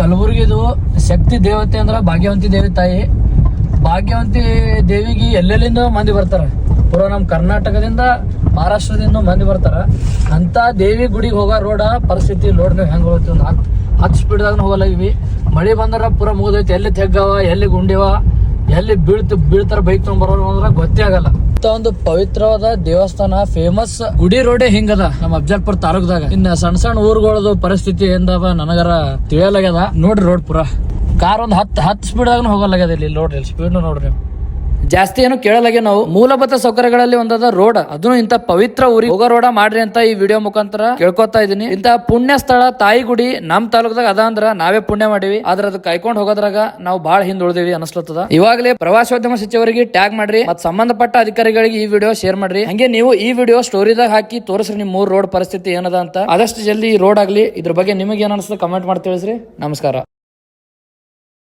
ಕಲಬುರಗಿದು ಶಕ್ತಿ ದೇವತೆ ಅಂದ್ರ ಭಾಗ್ಯವಂತಿ ದೇವಿ ತಾಯಿ. ಭಾಗ್ಯವಂತಿ ದೇವಿಗೆ ಎಲ್ಲೆಲ್ಲಿಂದ ಮಂದಿ ಬರ್ತಾರೆ? ಪೂರ ನಮ್ಮ ಕರ್ನಾಟಕದಿಂದ ಮಹಾರಾಷ್ಟ್ರದಿಂದ ಮಂದಿ ಬರ್ತಾರ. ಅಂತ ದೇವಿ ಗುಡಿಗೆ ಹೋಗೋ ರೋಡ ಪರಿಸ್ಥಿತಿ ನೋಡ್ ನೀವು ಹೆಂಗ್ ಹೋಗ್ತೀವಿ ಒಂದು ಹತ್ತು ಹತ್ತು ಸ್ಪೀಡ್ದಾಗ ಹೋಗಲ್ಲ ಇವಿ. ಮಳೆ ಬಂದ್ರೆ ಪೂರ ಮುಗಿದೈತಿ. ಎಲ್ಲಿ ತೆಗ್ಗವ, ಎಲ್ಲಿ ಗುಂಡಿವ, ಎಲ್ಲಿ ಬೀಳ್ತು ಬೀಳ್ತಾರ ಬೈಕ್ ತೊಗೊಂಡ್ ಬರೋರು ಅಂದ್ರ ಗೊತ್ತೇ ಆಗಲ್ಲ. ಇಂತ ಒಂದು ಪವಿತ್ರವಾದ ದೇವಸ್ಥಾನ ಫೇಮಸ್ ಗುಡಿ ರೋಡೆ ಹಿಂಗದ ನಮ್ಮ ಅಫಜಲ್ಪುರ್ ತಾಲೂಕದಾಗ. ಇನ್ನ ಸಣ್ಣ ಸಣ್ಣ ಊರುಗಳದು ಪರಿಸ್ಥಿತಿ ಎಂದವ ನನಗರ ತಿಳಿಯಲಾಗ್ಯದ. ನೋಡ್ರಿ ರೋಡ್ ಪುರ. ಕಾರ್ ಒಂದ್ ಹತ್ತು ಹತ್ತು ಸ್ಪೀಡ್ ಹೋಗಲಾಗ್ಯದ ಇಲ್ಲಿ ನೋಡ್ರಿ ಸ್ಪೀಡ್ ನೋಡ್ರಿ ನೀವು. ಜಾಸ್ತಿ ಏನು ಕೇಳಲಾಗೆ ನಾವು ಮೂಲಭೂತ ಸೌಕರ್ಯಗಳಲ್ಲಿ ಒಂದಾದ ರೋಡ್, ಅದನ್ನು ಇಂತ ಪವಿತ್ರ ಊರಿಗೆ ಹೋಗೋ ರೋಡ ಮಾಡ್ರಿ ಅಂತ ಈ ವಿಡಿಯೋ ಮುಖಾಂತರ ಕೇಳ್ಕೊತಾ ಇದೀನಿ ಇಂತ ಪುಣ್ಯ ಸ್ಥಳ ತಾಯಿ ಗುಡಿ ನಮ್ ತಾಲೂಕದಾಗ ಅದ ಅಂದ್ರ ನಾವೇ ಪುಣ್ಯ ಮಾಡಿವಿ. ಆದ್ರ ಅದು ಕೈಕೊಂಡ್ ಹೋಗೋದ್ರಾಗ ನಾವು ಬಹಳ ಹಿಂದ್ ಉಳಿದಿವಿ ಅನಸ್ಲತ್ತದ. ಇವಾಗಲೇ ಪ್ರವಾಸೋದ್ಯಮ ಸಚಿವರಿಗೆ ಟ್ಯಾಗ್ ಮಾಡ್ರಿ ಮತ್ ಸಂಬಂಧಪಟ್ಟ ಅಧಿಕಾರಿಗಳಿಗೆ ಈ ವಿಡಿಯೋ ಶೇರ್ ಮಾಡ್ರಿ. ಹಂಗೆ ನೀವು ಈ ವಿಡಿಯೋ ಸ್ಟೋರಿದಾಗ ಹಾಕಿ ತೋರಿಸ್ರಿ ನಿಮ್ ಮೂರ್ ರೋಡ್ ಪರಿಸ್ಥಿತಿ ಏನದ ಅಂತ. ಆದಷ್ಟು ಜಲ್ದಿ ಈ ರೋಡ್ ಆಗ್ಲಿ. ಇದ್ರ ಬಗ್ಗೆ ನಿಮಗೆ ಏನ್ ಅನಿಸ್ತದೆ ಕಮೆಂಟ್ ಮಾಡಿ ತಿಳಿಸ್ರಿ. ನಮಸ್ಕಾರ.